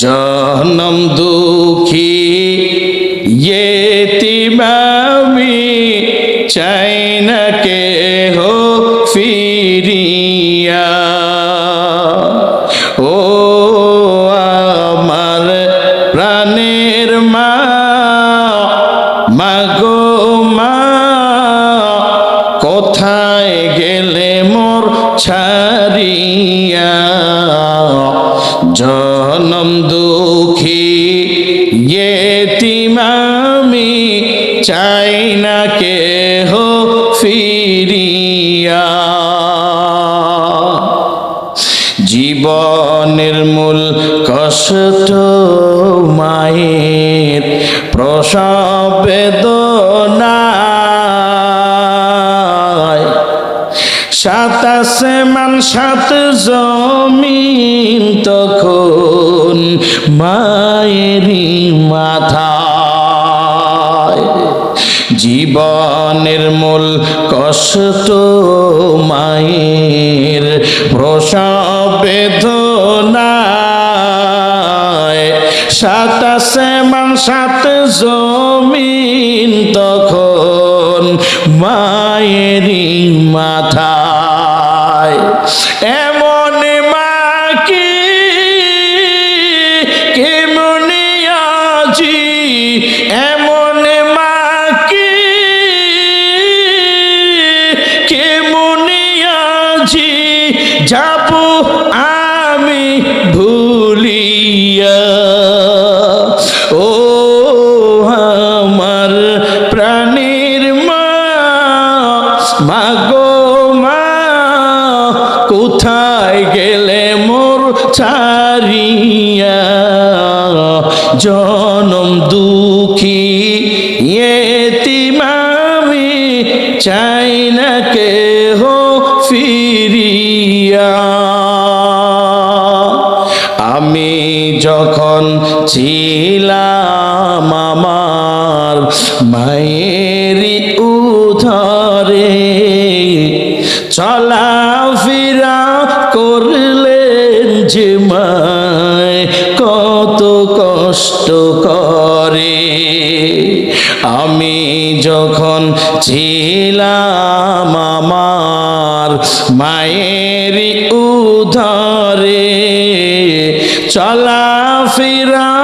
ছাড়িয়া জনম ফিরিয়া জীবনের মূল কষ্ট মায়ের প্রসব বেদনায় সাত আসমান সাত জমিন তখন মায়েরই মাথায় জীবনের মূল কষ্ট মায়ের প্রসব বেদনায় সাত আসমান সাত জমিন তখন মায়েরই মাথায়। কষ্ট করে। আমি যখন ছিলাম আমার মায়েরই উধারে চলা ফিরা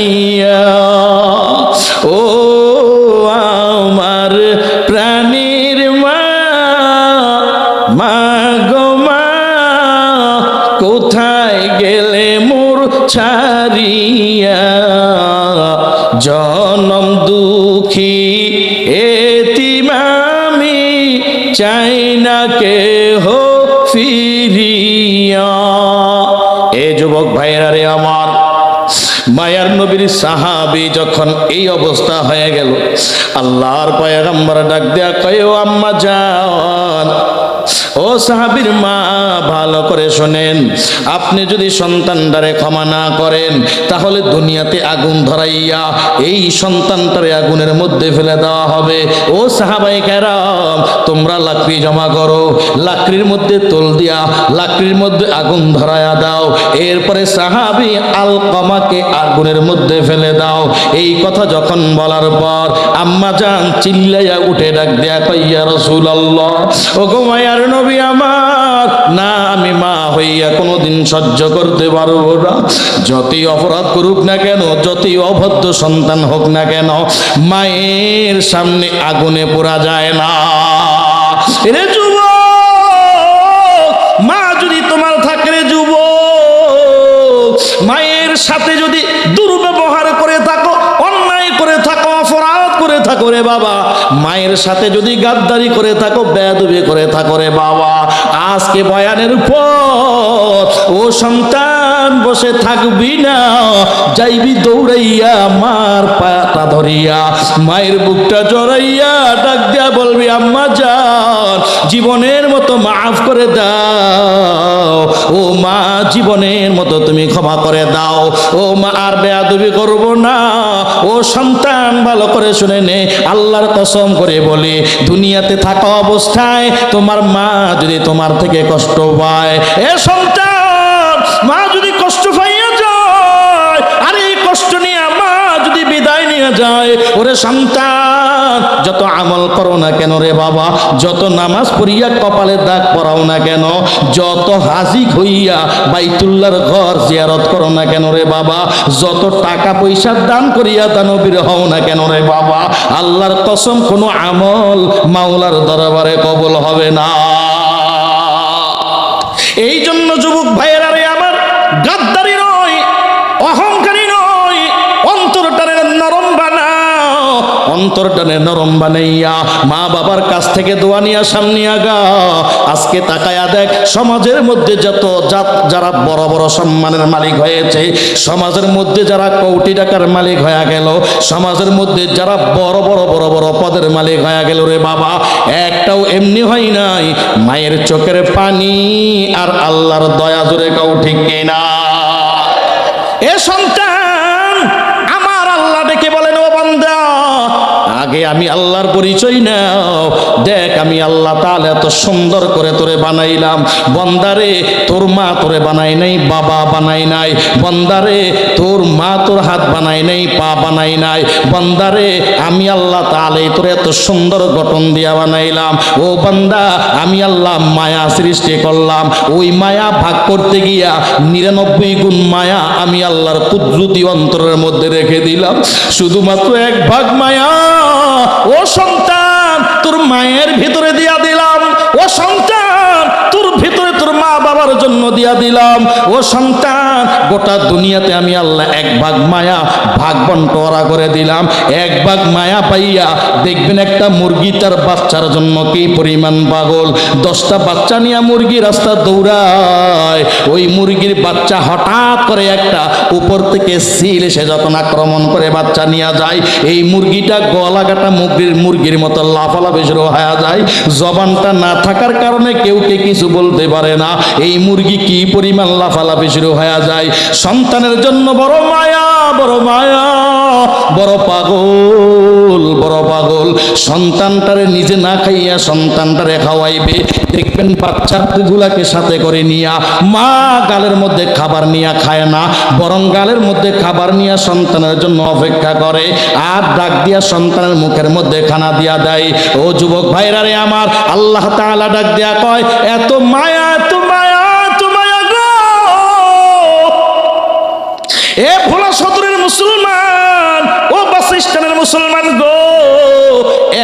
হাসাইয়া ও আমার প্রাণীর মা মা গো মা, কোথায় গেলে মোর ছাড়িয়া? জনম দুঃখী এতিমামি চাই না কে হো ফিরিয়া। মায়ার নবীর সাহাবি যখন এই অবস্থা হয়ে গেল, আল্লাহর পয়গম্বর ডাক দেয়া কয়, ও আম্মা যান ও সাহাবীর মা, ভালো করে শোনেন। আপনি যদি সন্তান সন্তানটারে ক্ষমা না করেন, তাহলে দুনিয়াতে আগুন ধরাইয়া এই সন্তানটারে আগুনের মধ্যে ফেলে দেওয়া হবে। ও সাহাবাই কেরাম, তোমরা লাকড়ি জমা করো, লাকড়ির মধ্যে তোল দিয়া, লাকড়ির মধ্যে আগুন ধরায়া দাও। এরপরে সাহাবি আল কমাকে আগুনের মধ্যে ফেলে দাও। এই কথা যখন বলার পর আম্মা যান চিল্লাইয়া উঠে ডাক দেয়া কইয়া রসুল আল্লাহ ও গো মায়ার নবী আমার। না, আমি মা হইয়া কোনোদিন সহ্য করতে পারব না। যতই অপরাধ করুক না কেন, যতই অভদ্র সন্তান হোক না কেন, মায়ের সামনে আগুনে পোড়া যায় না। রে বাবা, মায়ের সাথে যদি গাদ্দারি করে থাকো বেদবি করে থাকো রে বাবা। আজকে বয়ানের পর ও সন্তান সন্তান বসে থাকবি না, যাইবি দৌড়াইয়া মার পাটা ধরিয়া। মায়ের বুকটা জড়াইয়া ডাক দিয়া বলবি, আম্মা যান, জীবনের মতো মাফ করে দাও। ও মা, জীবনের মতো তুমি ক্ষমা করে দাও। ও মা, আর বেয়াদবি করব না। ও সন্তান, ভালো করে শুনে নে, আল্লাহর কসম করে বলে, দুনিয়াতে থাকা অবস্থায় তোমার মা যদি তোমার থেকে কষ্ট পায়, এ সন্তান যায়, ওরে সন্তান, যত আমল করো না কেন রে বাবা? যত নামাজ পড়িয়া কপালে দাগ পরাও না কেন? যত হাজি হইয়া বাইতুল্লার ঘর জিয়ারত করো না কেন রে বাবা? যত টাকা পয়সা দান করিয়া দানবীর হও না কেন রে বাবা? আল্লাহর কসম, কোনো আমল মাওলার দরবারে কবল হবে না। অন্তরটারে নরম বানাইয়া মা বাবার কাছ থেকে দোয়া নিয়া সামনে আগা। আজকে তাকায়া দেখ, সমাজের মধ্যে যত যা- যারা বড় বড় সম্মানের মালিক হয়েছে, সমাজের মধ্যে যারা কোটি টাকার মালিক হয়ে গেল, সমাজের মধ্যে যারা বড় বড় বড় বড় পদের মালিক হয়ে গেল রে বাবা, একটাও এমনি হয় নাই, মায়ের চোখের পানি আর আল্লাহর দয়া জোরে কাউ ঠিক কিনা। এ সন্তান আমার আল্লাহ ডেকে বলেন ও বান্দা আগে আমি আল্লাহর পরিচয় নাও। দেখ আমি আল্লাহ তাহলে এত সুন্দর করে তোরে বানাইলাম। বন্দারে তোর মা তোরে বানাই নাই, বাবা বানাই নাই। বন্দারে তোর মা তোর হাত বানাই নাই, পা বানাই নাই। বন্দারে আমি আল্লাহ তাহলে তোরে এত সুন্দর গঠন দিয়া বানাইলাম। ও বান্দা, আমি আল্লাহ মায়া সৃষ্টি করলাম। ওই মায়া ভাগ করতে গিয়া নিরানব্বই গুণ মায়া আমি আল্লাহর কুদরতি অন্তরের মধ্যে রেখে দিলাম। শুধুমাত্র এক ভাগ মায়া। ও সন্তান তোর মায়ের ভিতরে দিয়া দিলাম। ও সন্তান তোর ভিতরে তোর মা বাবার জন্য দিয়া দিলাম। ও সন্তান, গোটা দুনিয়াতে আমি আল্লাহ এক ভাগ মায়া, ভাগ বন্টরা করে দিলাম। এক ভাগ মায়া পাইয়া দেখবেন একটা মুরগি তার বাচ্চার জন্য কি পরিমাণ পাগল। দশটা বাচ্চা নিয়ে মুরগি রাস্তা দৌড়ায়। ওই মুরগির বাচ্চা হঠাৎ করে একটা উপর থেকে সিল এসে যখন আক্রমণ করে বাচ্চা নিয়ে যায়, এই মুরগিটা গলা কাটা মুরগির মুরগির মতো লাফালাফি শুরু হয়ে যায়। জবানটা না থাকার কারণে কেউ কে কিছু বলতে পারে না। এই মুরগি কি পরিমাণ লাফালাফি শুরু হয়ে যায়? সন্তানের জন্য বড় মায়া বড় মায়া, বড় পাগল বড় পাগল। সন্তানটারে নিজে না খাইয়া সন্তানটারে খাওয়াইবে। দেখবেন বাচ্চাগুলাকে সাথে করে নিয়া, মা গালের মধ্যে খাবার নিয়া খায় না, বরং গালের মধ্যে খাবার নিয়া সন্তানের জন্য অপেক্ষা করে। আর ডাক দিয়া সন্তানের মুখের মধ্যে খানা দিয়া দেয়। ও যুবক ভাইরা রে আমার, আল্লাহ তাআলা ডাক দিয়া কয়, এত মায়া এ ভোলা সদরের মুসলমান ও বাসিস্তানের মুসলমান গো।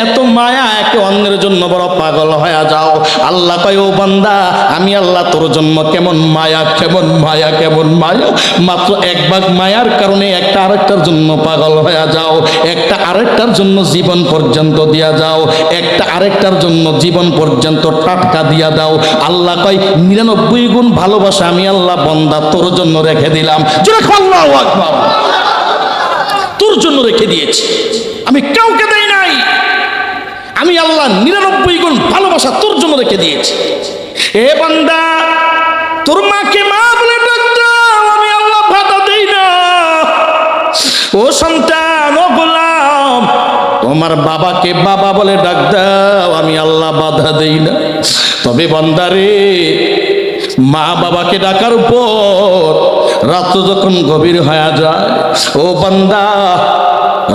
এত মায়া, একে অন্যের জন্য বড় পাগল হয়ে যাও। আল্লাহ কয়, ও বান্দা, আমি আল্লাহ তোর জন্য কেমন মায়া কেমন মায়া কেমন মায়া? মাত্র এক ভাগ মায়ার কারণে একটা আরেকটার জন্য পাগল হয়ে যাও। একটা আরেকটার জন্য জীবন পর্যন্ত দিয়া যাও। একটা আরেকটার জন্য জীবন পর্যন্ত টাটকা দিয়া দাও। আল্লাহ কয়, নিরানব্বই গুণ ভালোবাসা আমি আল্লাহ, বন্দা, তোর জন্য রেখে দিলাম। তোর জন্য রেখে দিয়েছি। আমি কাউকে আমি আল্লাহ নিরানব্বই গুণ ভালোবাসা তোর জন্য রেখে দিয়েছি। এ বান্দা, তোর মাকে মা বলে আমি আল্লাহ ভাতা দেই না। ও সন্তান, ও গোলাম, তোমার বাবাকে বাবা বলে ডাক দাও, আমি আল্লাহ বাধা দেই না। তবে বান্দারে মা বাবাকে ডাকার উপর রাত যখন গভীর হয়ে যায়, ও বান্দা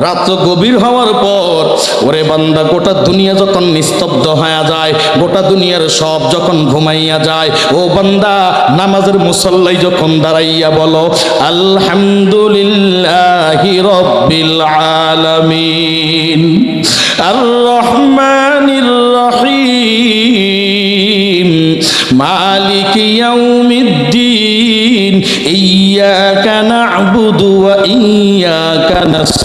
রাত গভীর হওয়ার পর, ওরে বান্দা, গোটা দুনিয়া যখন নিস্তব্ধ হয়ে যায়, গোটা দুনিয়ার সব যখন ঘুমাইয়া যায়, ও বান্দা, নামাজের মুসল্লাই যখন দাঁড়াইয়া বলো, আলহামদুলিল্লাহি রব্বিল আলামিন আর রহমানির রহিম, মালিক ইয়াউমিদ্দিন, ইয়্যাকা না'বুদু ওয়া ইয়্যাকা নাস্তাঈন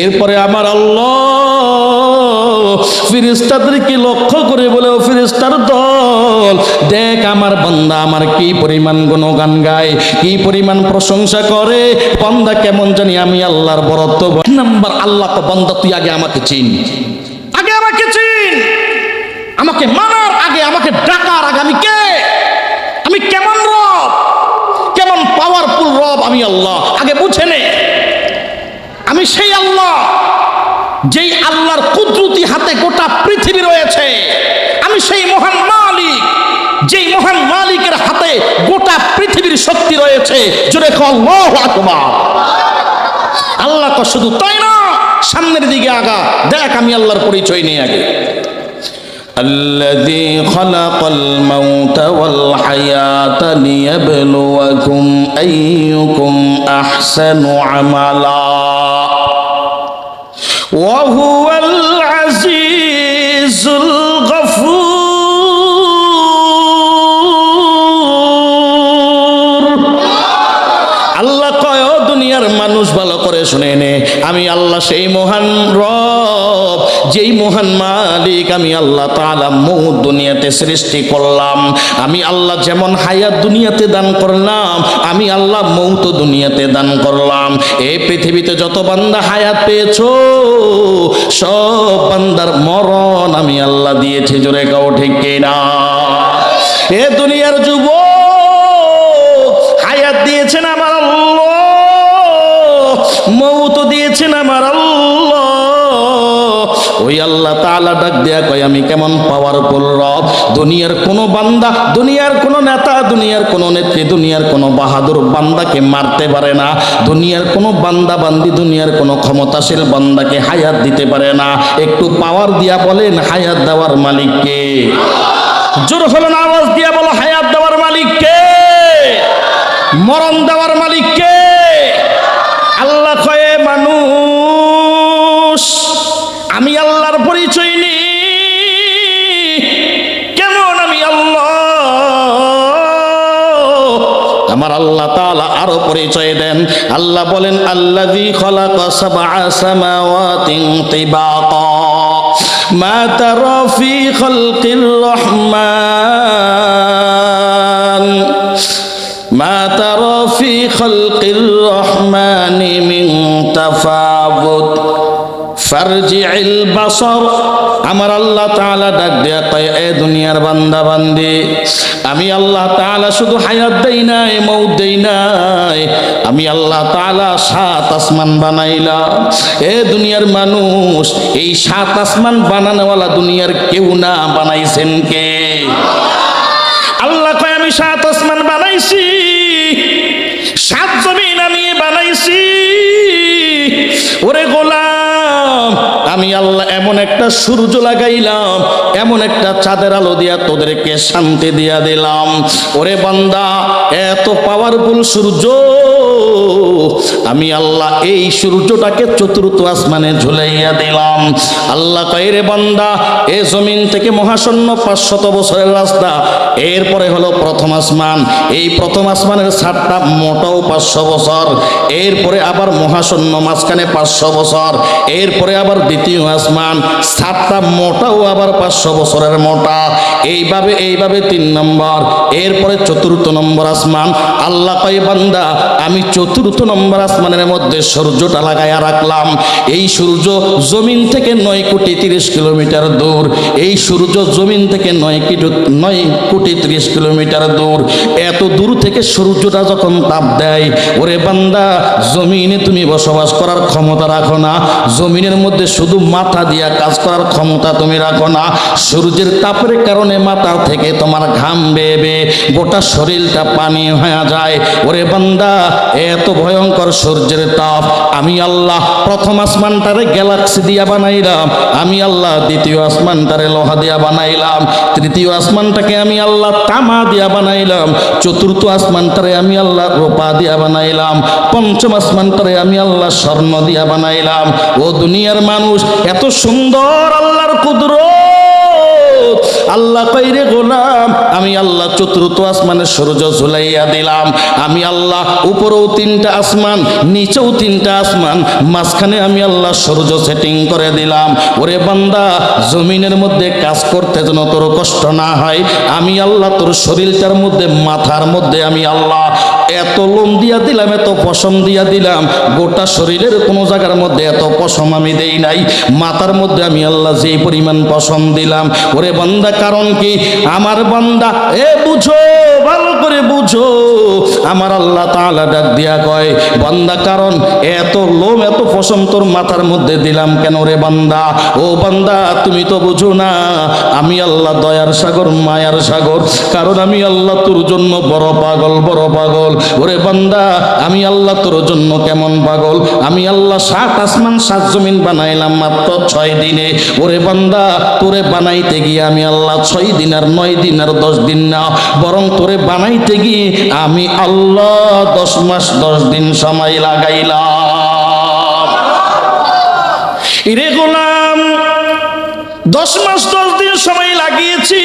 এরপরে আমার আল্লাহ ফিরিস্তাদেরকে লক্ষ্য করে বলে, ও ফিরিস্তার দল, দেখ আমার বান্দা আমার কি পরিমাণ গুণগান গায়, কি পরিমাণ প্রশংসা করে, বান্দা কেমন জানি আমি আল্লাহর বরত্ব নাম্বার, আল্লাহ তো বান্দা, তুই আগে আমাকে চিন। আগে আমাকে চিন। আমাকে মানার আগে, আমাকে ডাকার আগে আমি কে? আমি কেমন রব? কেমন পাওয়ারফুল রব আমি আল্লাহ? আগে বুঝে নে। আমি সেই আল্লাহ যেই আল্লাহর কুদরতি হাতে গোটা পৃথিবী রয়েছে আমি সেই মহান মালিক যেই মহান মালিকের হাতে গোটা পৃথিবীর শক্তি রয়েছে জোরে আল্লাহ আকবার আল্লাহ তো শুধু তাই না সামনের দিকে আগা দেখ আমি আল্লাহর পরিচয় নেই আগে الذي خلق الموت والحياة ليبلوكم أيكم أحسن عملا وهو মানুষ ভালো করে শুনে নে। আমি আল্লাহ সেই মহান রব, যেই মহান মালিক আমি আল্লাহ তাআলা মৌত দুনিয়াতে সৃষ্টি করলাম। আমি আল্লাহ যেমন হায়াত দুনিয়াতে দান করলাম, আমি আল্লাহ মৌত দুনিয়াতে দান করলাম। এই পৃথিবীতে যত বান্দা হায়াত পেয়েছ, সব বান্দার মরণ আমি আল্লাহ দিয়েছি, জোরে কাও ঠিক না এ দুনিয়ার যুবক আল্লাহ তাআলা ডাক দেয়া কয়, আমি কেমন পাওয়ারফুল রব? দুনিয়ার কোনো বান্দা, দুনিয়ার কোনো নেতা, দুনিয়ার কোনো নেত্রী, দুনিয়ার কোনো বাহাদুর বান্দাকে মারতে পারে না। দুনিয়ার কোনো বান্দা বান্দি দুনিয়ার কোনো ক্ষমতাশীল বান্দাকে হায়াত দিতে পারে না। একটু পাওয়ার দিয়া বলেন, হায়াত দেওয়ার মালিককে জোর হলো না আওয়াজ দিয়া বলো, হায়াত দেওয়ার মালিককে মরণ দেওয়ার পরিচয় দেন। আল্লাহ বলেন, আল্লাযী খালাকা সাবআ সামাওয়াতিন তিবাকা মা তারা ফি খালকির রহমান। মা তারা ফি খালকির রহমানি মিং তাফাওুত ফারজিল বাসর। আমার আল্লাহ তাআলা ডাক দেয়া তাই এ দুনিয়ার বান্দা বান্দি আমি আল্লাহ তাআলা শুধু হায়াত দেই নাই, মৌত দেই নাই, আমি আল্লাহ তাআলা সাত আসমান বানাইলাম। এ দুনিয়ার মানুষ, এই সাত আসমান বানানোওয়ালা দুনিয়ার কেউ না বানাইছেন কে? আল্লাহ, এমন একটা সূর্য লাগাইলাম, এমন একটা চাঁদের আলো দিয়া তোদেরকে শান্তি দিয়া দিলাম। ওরে বান্দা, এত পাওয়ারফুল সূর্য। আমি আল্লাহ এই সূর্যটাকে চতুর্থ আসমানে ঝুলাইয়া দিলাম। আল্লাহ কয়, রে বান্দা, এ জমিন থেকে মহাশূন্য পাঁচশত বছরের রাস্তা। এরপরে হলো প্রথম আসমান। এই প্রথম আসমানের ছাদটা মোটাও পাঁচশো বছর। এরপরে আবার মহাশূন্য মাঝখানে পাঁচশো বছর। এরপরে আবার দ্বিতীয় আসমান। ছাদটা মোটাও আবার পাঁচশো বছরের মোটা। এইভাবে এইভাবে তিন নম্বর। এরপরে চতুর্থ নম্বর আসমান। আল্লাহ কয়, বান্দা, আমি চতুর্থ নম্বর আসমানের মধ্যে সূর্যটা লাগাইয়া রাখলাম। এই সূর্য জমিন থেকে নয় কোটি তিরিশ কিলোমিটার দূর। এই সূর্য জমিন থেকে নয় কিলো নয় কোটি তিরিশ কিলোমিটার দূর। এত দূর থেকে সূর্যটা যখন তাপ দেয়, ওরে বান্দা, জমিনে তুমি বসবাস করার ক্ষমতা রাখো না। জমিনের মধ্যে শুধু মাথা দিয়া কাজ করার ক্ষমতা তুমি রাখো না। সূর্যের তাপের কারণে মাথা থেকে তোমার ঘাম বেয়ে গোটা শরীরটা পানি হয়ে যায়। ওরে বান্দা এত ভয়ঙ্কর সূর্যের তাপ। আমি আল্লাহ প্রথম আসমানটারে গ্যালাক্সি দিয়া বানাইলাম। আমি আল্লাহ দ্বিতীয় আসমানটারে লোহা দিয়া বানাইলাম। তৃতীয় আসমানটাকে আমি আল্লাহ তামা দিয়া বানাইলাম। চতুর্থ আসমানটারে আমি আল্লাহ রোপা দিয়া বানাইলাম। পঞ্চম আসমানটারে আমি আল্লাহ স্বর্ণ দিয়া বানাইলাম। ও দুনিয়ার মানুষ, এত সুন্দর আল্লাহর কুদরত। আল্লাহ কইরে গোলাম, আমি আল্লাহ চতুর্থ আসমানের সূর্য ঝুলাইয়া দিলাম। আমি আল্লাহ উপরেও তিনটা আসমান, নিচেও তিনটা আসমান, মাঝখানে আমি আল্লাহ সূর্য সেটিং করে দিলাম। ওরে বান্দা, জমিনের মধ্যে কাজ করতে যেন তোর কষ্ট না হয়, আমি আল্লাহ তোর শরীরটার মধ্যে, মাথার মধ্যে আমি আল্লাহ এত লোম দিয়া দিলাম, এত পশম দিয়া দিলাম। গোটা শরীরের কোনো জায়গার মধ্যে এত পশম আমি দেই নাই। মাথার মধ্যে আমি আল্লাহ যে পরিমাণ পশম দিলাম। ওরে বান্দা, কারণ কি? আমার বান্দা, এ বুঝো, ভালো করে বুঝো। আমার আল্লাহ তাআলা ডাক দিয়া কয়, বান্দা, কারণ এত লোম, এত পশম তোর মাথার মধ্যে দিলাম কেন রে বান্দা? ও বান্দা, তুমি তো বুঝো না, আমি আল্লাহ দয়ার সাগর, মায়ার সাগর। কারণ আমি আল্লাহ তোর জন্য বড় পাগল বড় পাগল। ওরে বান্দা, আমি আল্লাহ তোর জন্য কেমন পাগল? আমি আল্লাহ সাত আসমান, সাত জমিন বানাইলাম মাত্র ছয় দিনে। ওরে বান্দা, তোরে বানাইতে গিয়ে আমি আল্লাহ ছয় দিন আর নয় দিন আর দশ দিন না, বরং তোরে বানাইতে গিয়ে আমি আল্লাহ দশ মাস, দশ দিন সময় লাগাইলাম। ইরে গোলাম, দশ মাস, দশ দিন সময় লাগিয়েছি।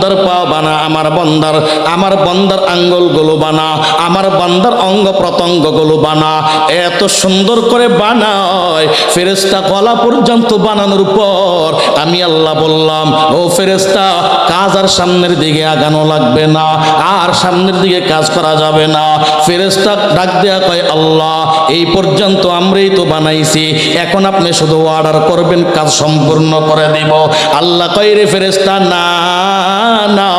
বন্দার পা বানা, আমার বন্দার আমার বন্দার আঙ্গুলগুলো বানা, আমার বন্দার অঙ্গ প্রত্যঙ্গগুলো বানা। এত সুন্দর করে বানায় ফেরেস্তা গলা পর্যন্ত বানানোর পর আমি আল্লাহ বললাম, ও ফেরেস্তা কাজ আর সামনের দিকে আগানো লাগবে না, আর সামনের দিকে কাজ করা যাবে না। ফেরেস্তা ডাক দেয়া কয়, আল্লাহ এই পর্যন্ত আমরাই তো বানাইছি। এখন আপনি শুধু অর্ডার করবেন, কাজ সম্পূর্ণ করে দিব। আল্লাহ কয় রে ফেরেস্তা না না,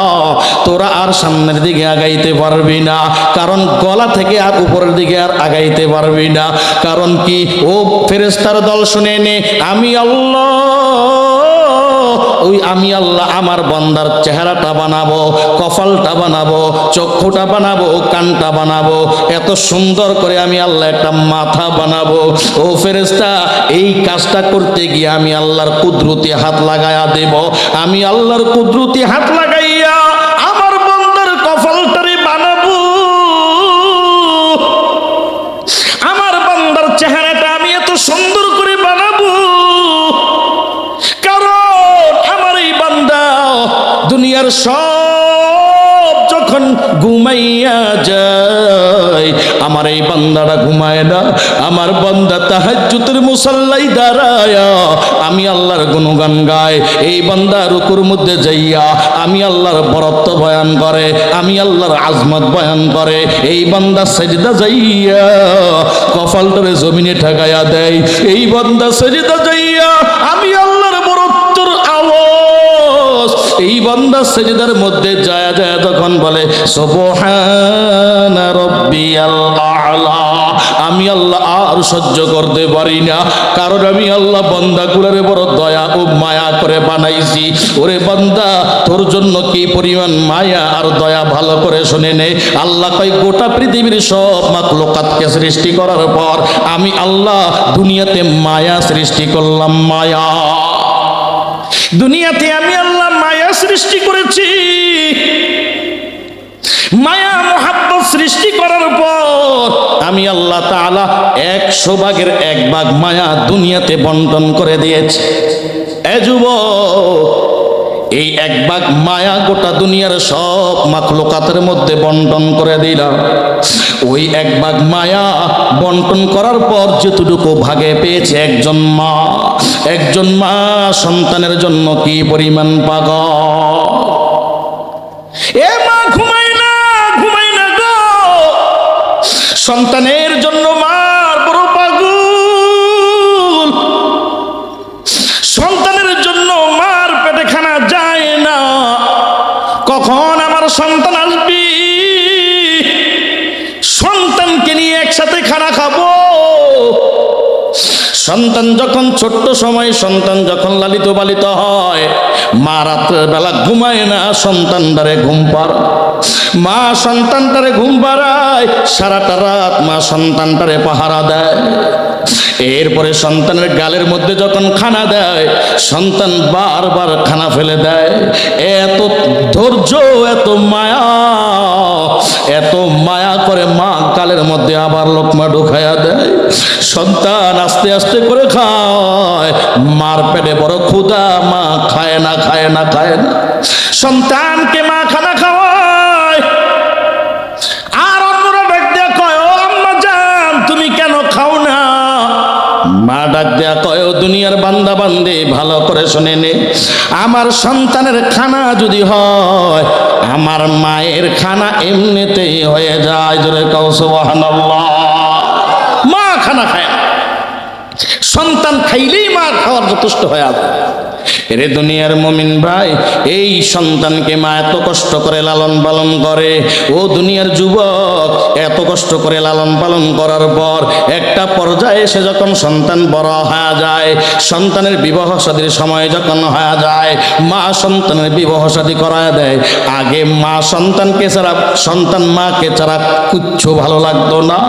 তোরা আর সামনের দিকে আগাইতে পারবি না। কারণ গলা থেকে আর উপরের দিকে আর আগাইতে পারবি না। কারণ কি? ও ফেরেস্তার দল শুনে নে আমি আল্লাহ ওই আমি আল্লাহ আমার বন্দার চেহারাটা বানাবো, কপালটা বানাবো, চক্ষুটা বানাবো, কানটা বানাবো, এত সুন্দর করে আমি আল্লাহ একটা মাথা বানাবো। ও ফেরেস্তা এই কাজটা করতে গিয়ে আমি আল্লাহর কুদরতি হাত লাগায়া দেব। আমি আল্লাহর কুদরতি হাত লাগাইয়া দুনিয়ার সব যখন ঘুমাইয়া যায়, আমার এই বান্দাটা ঘুমায় না, আমার বান্দা তাহাজ্জুতের মুসাল্লাই দাঁড়ায়া, আমি আল্লাহর গুণগান গায়, এই বান্দা রুকুর মধ্যে যাইয়া আমি আল্লাহর বরত্ব বয়ান করে, আমি আল্লাহর আজমত বয়ান করে, এই বান্দা সেজদা যাইয়া কপালটারে জমিনে ঠেকাইয়া দেয়, এই বান্দা সেজদা যাইয়া বান্দা সেজদার মধ্যে যায় যায় তখন বলে আমি আল্লাহ আর সহ্য করতে পারি না, কারণ আমি আল্লাহ বান্দা গুলারে বড় দয়া ও মায়া করে বানাইছি। ওরে বান্দা, তোর জন্য কি পরিমাণ মায়া আর দয়া ভালো করে শুনে নে। আল্লাহ কয়, গোটা পৃথিবীর সব মাকলুকাতকে সৃষ্টি করার পর আমি আল্লাহ দুনিয়াতে মায়া সৃষ্টি করলাম, মায়া। দুনিয়াতে আমি আল্লাহ সৃষ্টি করেছি। মায়া, মোহাব্বত সৃষ্টি করার পর আমি আল্লাহ তাআলা একশো ভাগের এক ভাগ মায়া দুনিয়াতে বন্টন করে দিয়েছি। এ এই এক ভাগ মায়া গোটা দুনিয়ার সব মাখলুকাতের মধ্যে বন্টন করে দিলাম। ওই এক ভাগ মায়া বন্টন করার পর যেটুকু ভাগে পেয়েছে একজন মা একজন মা সন্তানের জন্য কি পরিমাণ পাগ এ মা ঘুমাই না ঘুমাই না গো। সন্তানের সন্তান যখন ছোট্ট সময় সন্তান যখন লালিত পালিত হয়, মা রাত্রের বেলা ঘুমায় না সন্তানটারে ঘুম পাড় মা সন্তানটারে ঘুম পাড়ায়, সারাটা রাত মা সন্তানটারে পাহারা দেয়। এরপরে সন্তানের গালের মধ্যে যখন খানা দেয়, সন্তান বারবার খানা ফেলে দেয়। এত ধৈর্য, এত মায়া এত মায়া করে মা কালের মধ্যে আবার লোকমা ঢুকাইয়া দেয়। সন্তান আস্তে আস্তে করে খায়। মার পেটে বড় ক্ষুধা, মা খায় না খায় না খায় না। সন্তানকে মা খানা খাওয়ায় আর অন্যরা ডাক দেয়া কয় ও আম্মা জান তুমি কেন খাও না মা ডাক দেয়া কয় দুনিয়ার বান্দা বান্দে, ভালো করে শুনে নে। আমার সন্তানের খানা যদি হয়, আমার মায়ের খানা এমনিতেই হয়ে যায়। জোরে কও, সুবহানাল্লাহ। মা খানা খায় সন্তান খাইলেই মা খাওয়ার যথেষ্ট হয়ে আছে। রে দুনিয়ার মমিন ভাই, এই সন্তানকে মা এত কষ্ট করে লালন পালন করে। ও দুনিয়ার যুবক এত কষ্ট করে লালন পালন করার পর একটা পর্যায়ে এসে যখন সন্তান বড় হয়ে যায়, সন্তানের বিবাহ সাদীর সময় যখন হয়ে যায়, মা সন্তানের বিবাহ সাদী করায় দেয়। আগে মা সন্তানকে ছাড়া, সন্তান মাকে ছাড়া কিচ্ছু ভালো লাগতো না।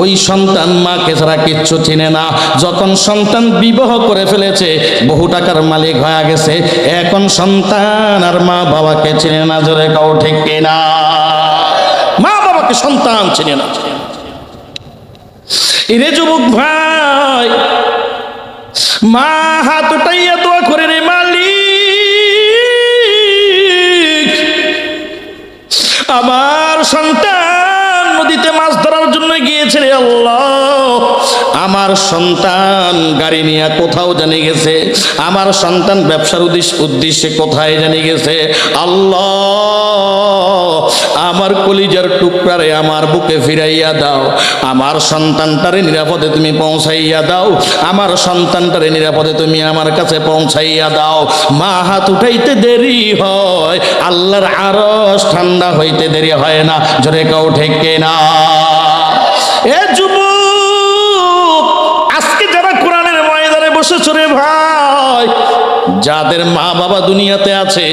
ওই সন্তান মাকে ছাড়া কিচ্ছু চিনে না। যখন সন্তান বিবাহ করে ফেলেছে, বহু টাকার মালিক হয়ে গেছে। এখন সন্তান আর মা বাবাকে চিনে না জোরে কাউ ঠিক কিনা। মা বাবাকে সন্তান চিনে না। এরে যুবক ভাই, মা হাত উঠাইয়া দোয়া করে রে মালিক। আমার সন্তান নদীতে মাছ ধরার জন্য গিয়েছে রে আল্লাহ। আমার সন্তান গাড়ি নিয়ে কোথাও জানি গেছে। আমার সন্তান ব্যবসার উদ্দেশ্য কোথায় জানি গেছে? আল্লাহ। কলিজার টুকরারে আমার বুকে ফিরাইয়া দাও। আমার সন্তানটারে নিরাপদে তুমি পৌঁছাইয়া দাও। আমার সন্তানটারে নিরাপদে তুমি আমার কাছে পৌঁছাইয়া দাও। মা হাত উঠাইতে দেরি হয়, আল্লাহর আরস ঠান্ডা হইতে দেরি হয় না। জোরে কাউ ঠেকে না এ যুবক, আজকে যারা কোরআনের ময়দানে বসেছ রে ভাই, যাদের মা বাবা দুনিয়াতে আছে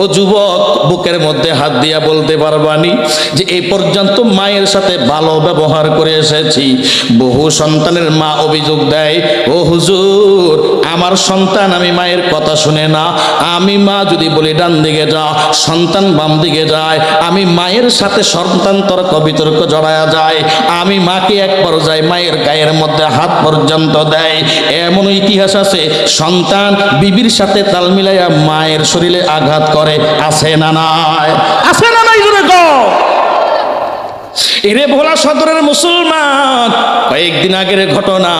ও যুবক, বুকের মধ্যে হাত দিয়া বলতে পারবানি যে এই পর্যন্ত মায়ের সাথে ভালো ব্যবহার করে এসেছি। বহু সন্তানের মা অভিযোগ দেয়, ও হুজুর, আমার সন্তান আমি মায়ের কথা শুনে না। আমি মা যদি বলি ডান দিকে যা, সন্তান বাম দিকে যায়। আমি মায়ের সাথে সন্তান তর্ক বিতর্ক জড়ায়া যায়। আমি মাকে এক পর্যায়ে মায়ের গায়ের মধ্যে হাত পর্যন্ত দেয়। এমন ইতিহাস আছে, সন্তান বিবির সাথে তাল মিলাইয়া মায়ের শরীরে আঘাত করে। আছে না নাই? আছে না নাই জোরে কও। এরে ভোলা সদরের মুসলমান, কয়েকদিন আগের ঘটনা।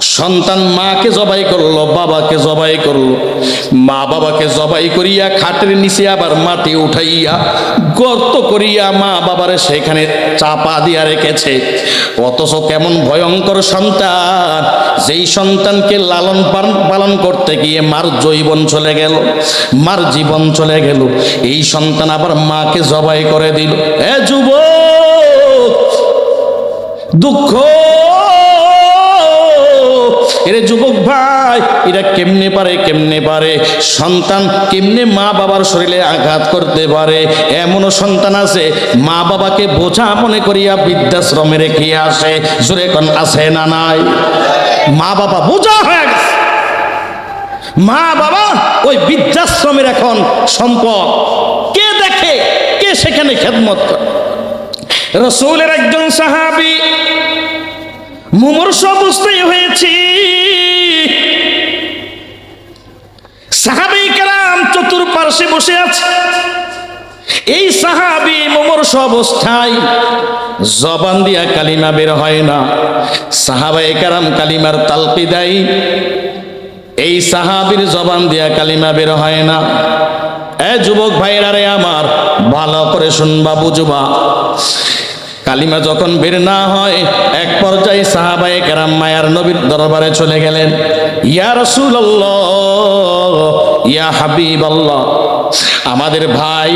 সন্তান মাকে জবাই করল, বাবাকে জবাই করল। মা বাবাকে জবাই করিয়া খাটের নিচে আবার মাটি উঠাইয়া গর্ত করিয়া মা বাবারে সেখানে চাপা দিয়া রেখেছে। অথচ কেমন ভয়ঙ্কর সন্তান। যেই সন্তানকে লালন পালন- করতে গিয়ে মার জৈবন চলে গেল, মার জীবন চলে গেল। এই সন্তান আবার মাকে জবাই করে দিল। এ যুবক, দুঃখ এরে যুবক ভাই, এরা কেমনে পারে কেমনে পারে? সন্তান কেমনে মা বাবার শরীরে আঘাত করতে পারে? এমনও সন্তান আছে, মা বাবাকে বোঝা মনে করিয়া বৃদ্ধাশ্রমে রেখে আসে। জোরে কোন আসে না নাই? মা বাবা বোঝা হয়ে গেছে। মা বাবা, ওই বৃদ্ধাশ্রমের এখন সম্পদ। কে দেখে, কে সেখানে খেদমত করে? রসুলের একজন সাহাবি মুমূর্ষ অবস্থায় হয়েছি। সাহাবি কালাম চতুর্পার্শ্বে বসে আছে। এই সাহাবি মুমূর্ষ অবস্থায় জবান দিয়া কালিমা বের হয় না। সাহাবাই কারাম কালিমার তালপি দেয়। এই সাহাবির জবান দিয়া কালিমা বের হয় না। এ যুবক ভাইরা আমার, ভালো করে শুনবা বুঝবা কালিমা যখন বের না হয়, এক পর্যায়ে সাহাবায়ে কেরাম মায়ার নবীর দরবারে চলে গেলেন। ইয়া রাসূলুল্লাহ, ইয়া হাবিবাল্লাহ, আমাদের ভাই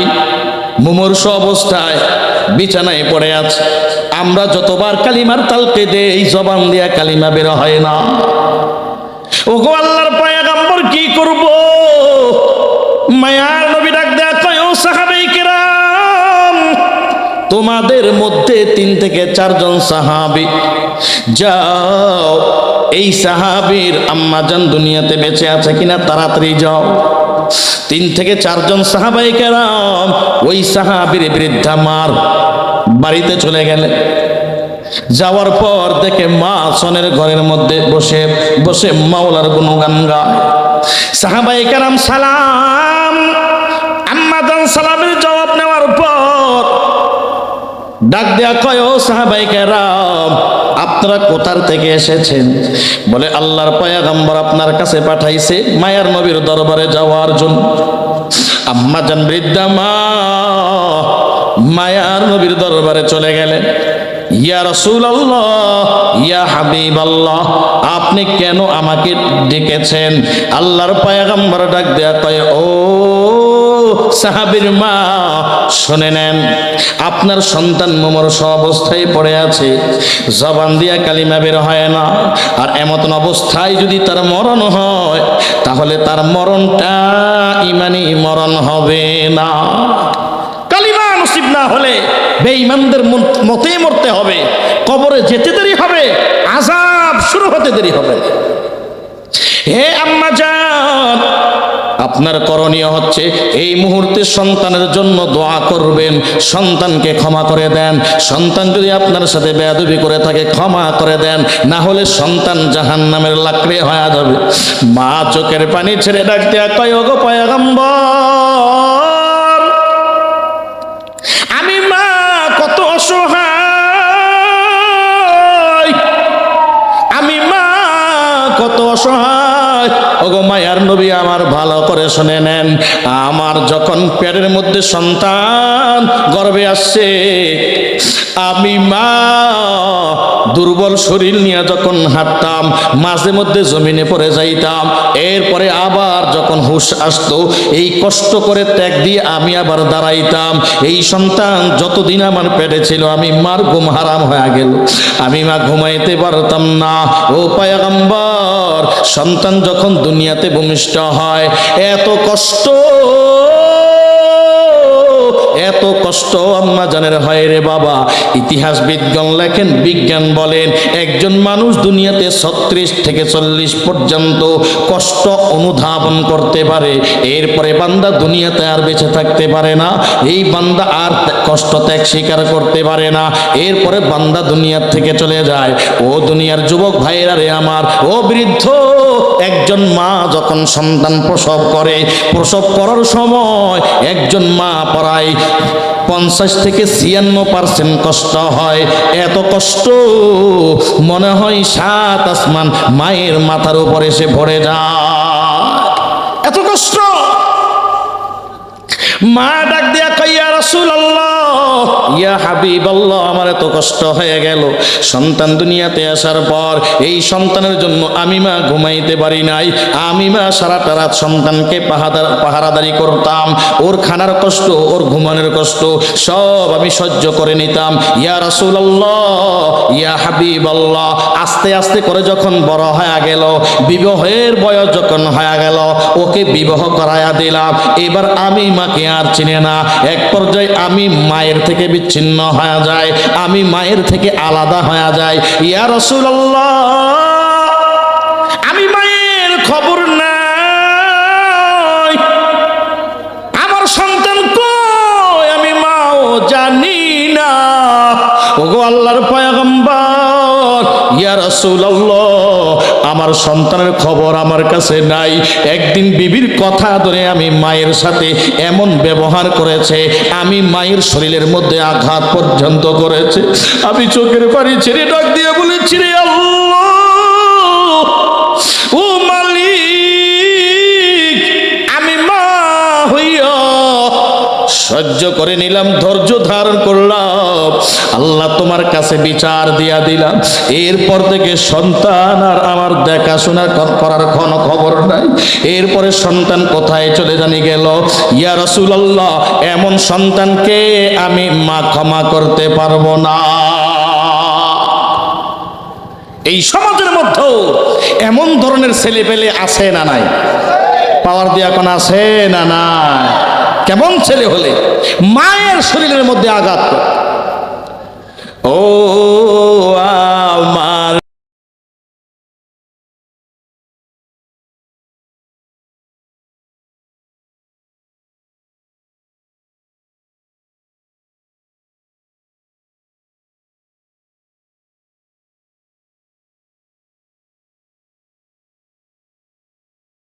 মুমূর্ষ অবস্থায় বিছানায় পড়ে আছে। আমরা যতবার কালিমার তালকে দেই, জবান দিয়া কালিমা বের হয় না। ওগো আল্লাহর পয়গাম্বর, কি করব? মায়ার নবী ডাক দেয়া কয়, ও কেরাম তোমাদের মধ্যে তিন থেকে চারজন সাহাবি। যাও, এই সাহাবীর আম্মাজান দুনিয়াতে বেঁচে আছে কিনা তাড়াতাড়ি যাও। তিন থেকে চারজন সাহাবাই কেরাম ওই সাহাবীর বৃদ্ধা মার, বাড়িতে চলে গেলেন যাওয়ার পর দেখে মা সনের ঘরের মধ্যে বসে বসে মাওলার গুণগান গায়। সাহাবাই কারাম সালাম, আম্মাজান সালামের পর ডাক দেয়া কয়, ও সাহাবাই কেরাম, আপনারা কোথার থেকে এসেছেন? বলে, আল্লাহর পয়াগম্বর আপনার কাছে পাঠাইছে মায়ার নবীর দরবারে যাওয়ার জন্য। আম্মা জান বৃদ্ধা মা, মায়ার নবীর দরবারে চলে গেলেন। ইয়া রসুল ইয়া হাবিব আল্লাহ আপনি কেন আমাকে ডেকেছেন? আল্লাহর পায়াগম্বর ডাক দেয়া কয়, ও সাহাবীর মা শুনে নেন, আপনার সন্তান মুমূর্ষ অবস্থায় পড়ে আছে, জবান দিয়া কালিমা বের হয় না। আর এমতন অবস্থায় যদি তার মরণ হয়, তাহলে তার মরণটা ইমানি মরণ হবে না। কালিমা নসিব না হলে বেঈমানদের মন- মতে মরতে হবে, কবরে যেতে দেরি হবে আজাব শুরু হতে দেরি হবে। হে আম্মা যান আপনার করণীয় হচ্ছে এই মুহূর্তে সন্তানের জন্য দোয়া করবেন, সন্তানকে ক্ষমা করে দেন। সন্তান যদি আপনার সাথে বেয়াদবি করে থাকে, ক্ষমা করে দেন। না হলে সন্তান জাহান নামের লাকড়ে হয়ে যাবে। মা চোখের পানি ছেড়ে ডাকতে কয় গো পয়গম্বর! মায়ার নবী আমার ভালো করে শুনে নেন। আমার যখন পেটের মধ্যে সন্তান গর্বে আসছে, আমি মা দুর্বল শরীর নিয়ে যখন হাঁটতাম, মাঝে মধ্যে জমিনে পড়ে যাইতাম, এরপরে আবার যখন হুশ আসতো, এই কষ্ট করে ত্যাগ দিয়ে আমি আবার দাঁড়াইতাম। এই সন্তান যতদিন আমার পেটে ছিল, আমি মার ঘুম হারাম হয়ে গেল। আমি মা ঘুমাইতে পারতাম না। ও পায়গম্বর, সন্তান যখন দুনিয়াতে ভূমিষ্ঠ হয়। এত কষ্ট এত কষ্ট আম্মা জানের, হয় রে বাবা। ইতিহাস বিজ্ঞান লেখেন, বিজ্ঞান বলেন, একজন মানুষ দুনিয়াতে ছত্রিশ থেকে চল্লিশ পর্যন্ত কষ্ট অনুধাবন করতে পারে। এরপরে বান্দা দুনিয়াতে আর বেঁচে থাকতে পারে না। এই বান্দা আর কষ্ট ত্যাগ স্বীকার করতে পারে না। এরপরে বান্দা দুনিয়ার থেকে চলে যায়। ও দুনিয়ার যুবক ভাইয়েরা রে আমার, ও বৃদ্ধ, একজন মা যখন সন্তান প্রসব করে, প্রসব করার সময় একজন মা পড়ায় পঞ্চাশ থেকে ছিয়ান্ন পার্সেন্ট কষ্ট হয়। এত কষ্ট, মনে হয় সাত আসমান মায়ের মাথার উপর এসে ভরে যায়। এত কষ্ট! মা ডাক দিয়া কইয়া রাসূল ইয়া হাবিব আল্লাহ আমার এত কষ্ট হয়ে গেল। সন্তান দুনিয়াতে আসার পর এই সন্তানের জন্য আমি মা ঘুমাইতে পারি নাই। আমি মা সারাটা রাত সন্তানকে পাহাদার পাহারাদারি করতাম। ওর খানার কষ্ট, ওর ঘুমানোর কষ্ট, সব আমি সহ্য করে নিতাম। ইয়া রাসূল ইয়া হাবিব আল্লাহ আস্তে আস্তে করে যখন বড় হয়ে গেল, বিবাহের বয়স যখন হয়ে গেল, ওকে বিবাহ করায়া দিলাম। এবার আমি মাকে আর চিনে না। এক পর্যায়ে আমি মায়ের থেকে বিচ্ছিন্ন হয়ে যায় আমি মায়ের থেকে আলাদা হয়ে যায় ইয়া রসুল্লাহ আমি মায়ের খবর নাই। আমার সন্তান কই? আমি মাও জানি না। ওগো আল্লাহর পয়গম্বর, ইয়া রাসূলুল্লাহ। আমার সন্তানের খবর আমার কাছে নাই। একদিন বিবির কথা ধরে আমি মায়ের সাথে এমন ব্যবহার করেছে, আমি মায়ের শরীরের মধ্যে আঘাত পর্যন্ত করেছে। আমি চোখের পাড়ি ছেড়ে ডাক দিয়ে বলেছি, রে আল্লাহ! সহ্য করে নিলাম, ধৈর্য ধারণ করলাম। আল্লাহ তোমার কাছে বিচার দিয়া দিলাম। এরপর থেকে সন্তান আর আমার দেখাশোনা কর- করার কোনো খবর নাই। এরপরে সন্তান কোথায় চলে জানি গেল। ইয়া রসুল্লাহ এমন সন্তানকে আমি মা ক্ষমা করতে পারব না। এই সমাজের মধ্যেও এমন ধরনের ছেলে পেলে আছে না নাই? পাওয়ার দিয়া কোন আছে না নাই? কেমন ছেলে হলে মায়ের শরীরের মধ্যে আঘাত। ও আমার